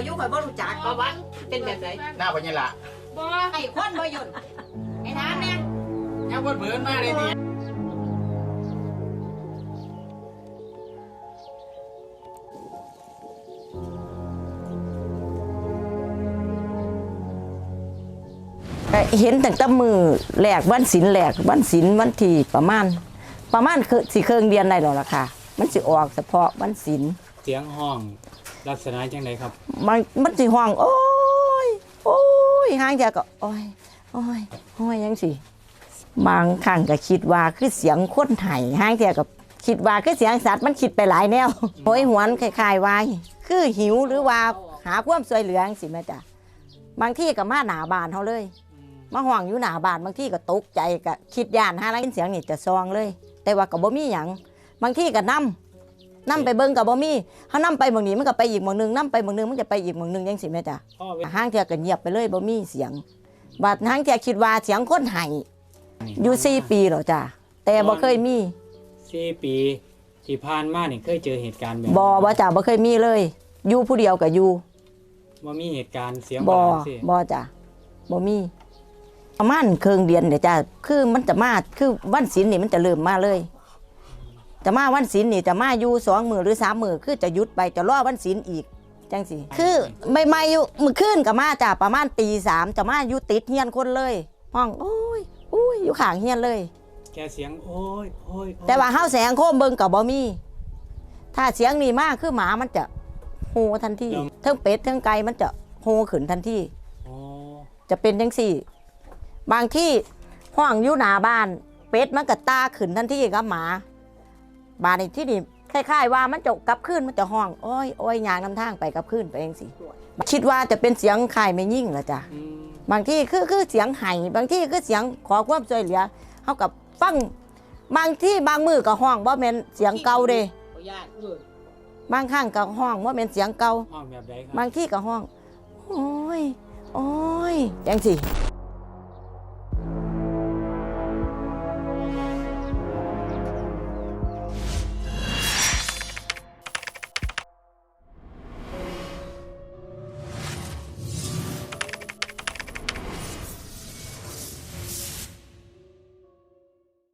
อยอยู่ข่อยบ่รู้จักประวัติเป็นแบบไหนหน้าพญาละบ่ไอ้คนบ่หยุดไอ้น้ำเนี่ยยังบ่เบื่อมาเลยดิก็เห็นตั้งแต่มือแหลกวันศิลแหลกวันศิลวันที่ประมาณ ประมาณคือสิเครื่องเดือนได้หรอกล่ะค่ะ มันสิออกเฉพาะวันศิลเสียงห้อง ลักษณะจังไดครับ มันมันสิห้องโอ้ยโอ้ยห้างเดียวก็โอ้ยโอ้ยโอ้ยยังสิบางครั้งก็คิดว่าคือเสียงคนไห้ห้างเดียวก็คิดว่าคือเสียงสัตว์มันคิดไปหลายแนวโอยหวนคล้ายๆวายคือหิวหรือว่าหาความช่วยเหลือจังสิแม่จ้ะบางที่ก็มาหนาบานเขาเลยมาห่วงอยู่หน้าบ้านบางที่ก็ตกใจก็คิดย่านหาอะไรเสียงนี่จะซองเลย แต่ว่าก็บ่มีหยังบางที่ก็นํ นํไปเบิ่งก็บ่มีเฮานํไปบางนี้มันก็ไปอีกบางนึงนํไปบางนึงมันก็ไปอีกบางนึงจังซี่แม่จ้ะพ่อเวห้างเที่ยก็เงียบไปเลยบ่มีเสียงบาดห้างเที่ยคิดว่าเสียงคนไห้อยู่สี่ปีแล้วจ้ะแต่บ่เคยมีสี่ปีที่ผ่านมานี่เคยเจอเหตุการณ์แบบบ่บ่จ้ะบ่เคยมีเลยอยู่ผู้เดียวก็อยู่ว่ามีเหตุการณ์เสียงบ่ประหลาดสิบ่จ้ะบ่มีประมาณเครื่องเดือนเดี๋ยวจ้ะคือมันจะมาคือวันศีลนี่มันจะเริ่มมาเลย จะมาวันศีลนี่จะมาอยู่สองมือหรือสามมือคือจะหยุดไปจะรอวันศีลอีกจังสิคือไม่ไม่อยู่มือขึ้นกับมาจ้ะประมาณตีสามจะมาอยู่ติดเฮียนคนเลยห้องโอ้ยโอ้ยอยู่ข้างเฮียนเลยแค่เสียงโอ้ยโอ้ยโอ้ยแต่ว่าเฮาแสงโคมเบิ่งกับบ่มี ถ้าเสียงนี่มากคือหมามันจะโฮทันทีเทั้งเป็ดเทั้งไก่มันจะโฮขึ้นทันทีอ๋อจะเป็นจังสี่ บางที่ห้องอยู่หน้าบ้าน เป็ดมันก็ตาขึ้นทันทีกับหมา บ้านในที่นี่คล้ายๆว่ามันจะกลับขึ้นมันจะห้องโอ้ยโอ้ยยางนำทางไปกลับขึ้นไปเองสิคิดว่าจะเป็นเสียงไข่ไม่ยิ่งละจ้ะอืมบางที่คือคือเสียงไห้บางที่คือเสียงขอความช่วยเหลือเขากับฟังบางที่บางมือก็ห้องว่าเป็นเสียงเก่าเด้ขออนุญาตเออบางครั้งก็ห้องว่าเป็นเสียงเก่าห้องแบบใดครับบางที่ก็ห้องโอ้ยโอ้ยจังสิ